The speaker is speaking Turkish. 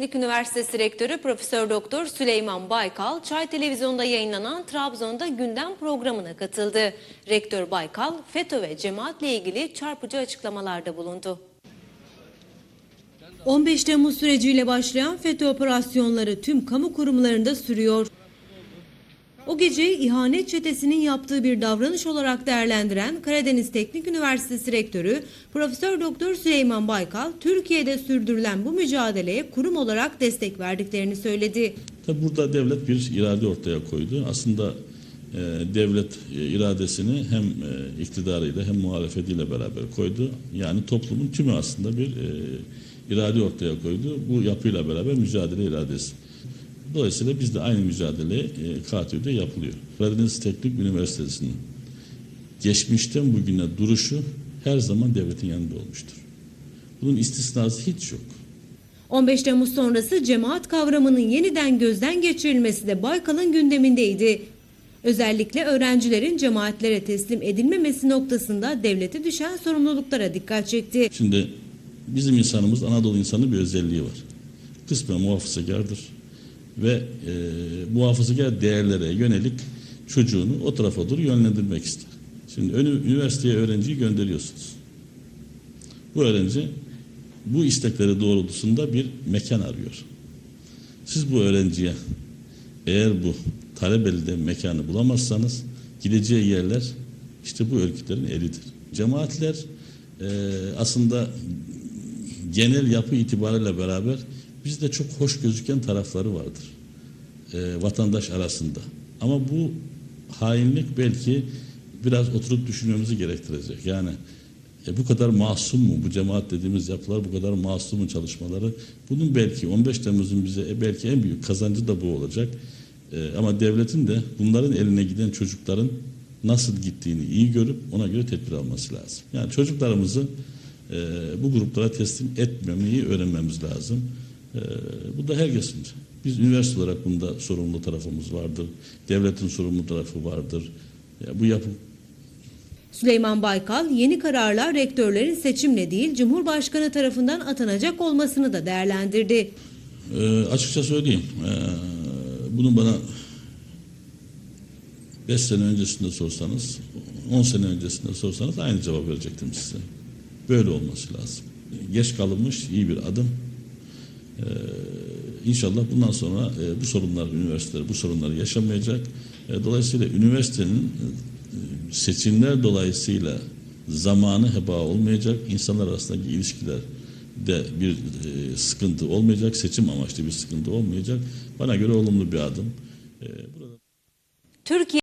Teknik Üniversitesi Rektörü Profesör Doktor Süleyman Baykal, Çay Televizyonu'nda yayınlanan Trabzon'da gündem programına katıldı. Rektör Baykal, FETÖ ve cemaatle ilgili çarpıcı açıklamalarda bulundu. 15 Temmuz süreciyle başlayan FETÖ operasyonları tüm kamu kurumlarında sürüyor. O gece ihanet çetesinin yaptığı bir davranış olarak değerlendiren Karadeniz Teknik Üniversitesi Rektörü Profesör Doktor Süleyman Baykal, Türkiye'de sürdürülen bu mücadeleye kurum olarak destek verdiklerini söyledi. Tabi burada devlet bir irade ortaya koydu. Aslında e, devlet e, iradesini hem e, iktidarıyla hem muhalefetiyle beraber koydu. Yani toplumun tümü aslında bir e, irade ortaya koydu. Bu yapıyla beraber mücadele iradesi. Dolayısıyla biz de aynı mücadele e, KTÜ'de yapılıyor. Karadeniz Teknik Üniversitesi'nin geçmişten bugüne duruşu her zaman devletin yanında olmuştur. Bunun istisnası hiç yok. 15 Temmuz sonrası cemaat kavramının yeniden gözden geçirilmesi de Baykal'ın gündemindeydi. Özellikle öğrencilerin cemaatlere teslim edilmemesi noktasında devlete düşen sorumluluklara dikkat çekti. Şimdi bizim insanımız Anadolu insanı bir özelliği var. Kısmen muhafazakardır ve e, muhafazakar değerlere yönelik çocuğunu o tarafa doğru yönlendirmek ister. Şimdi üniversiteye öğrenciyi gönderiyorsunuz. Bu öğrenci bu istekleri doğrultusunda bir mekan arıyor. Siz bu öğrenciye eğer bu talebelide mekanı bulamazsanız gideceği yerler işte bu örgütlerin elidir. Cemaatler e, aslında genel yapı itibariyle beraber bizde çok hoş gözüken tarafları vardır e, vatandaş arasında. Ama bu hainlik belki biraz oturup düşünmemizi gerektirecek. Yani e, bu kadar masum mu bu cemaat dediğimiz yapılar bu kadar masum mu çalışmaları? Bunun belki 15 Temmuz'un bize e, belki en büyük kazancı da bu olacak. E, ama devletin de bunların eline giden çocukların nasıl gittiğini iyi görüp ona göre tedbir alması lazım. Yani çocuklarımızı e, bu gruplara teslim etmemeyi öğrenmemiz lazım. E, bu da herkesin. Biz üniversite olarak bunda sorumlu tarafımız vardır. Devletin sorumlu tarafı vardır. Ya bu yapı Süleyman Baykal yeni kararlar rektörlerin seçimle değil Cumhurbaşkanı tarafından atanacak olmasını da değerlendirdi. Ee, açıkça söyleyeyim. Ee, bunu bana 5 sene öncesinde sorsanız, 10 sene öncesinde sorsanız aynı cevap verecektim size. Böyle olması lazım. Geç kalınmış iyi bir adım. Ee, inşallah bundan sonra e, bu sorunlar, üniversiteler bu sorunları yaşamayacak. E, dolayısıyla üniversitenin e, seçimler dolayısıyla zamanı heba olmayacak. İnsanlar arasındaki ilişkiler de bir e, sıkıntı olmayacak. Seçim amaçlı bir sıkıntı olmayacak. Bana göre olumlu bir adım. E, burada Türkiye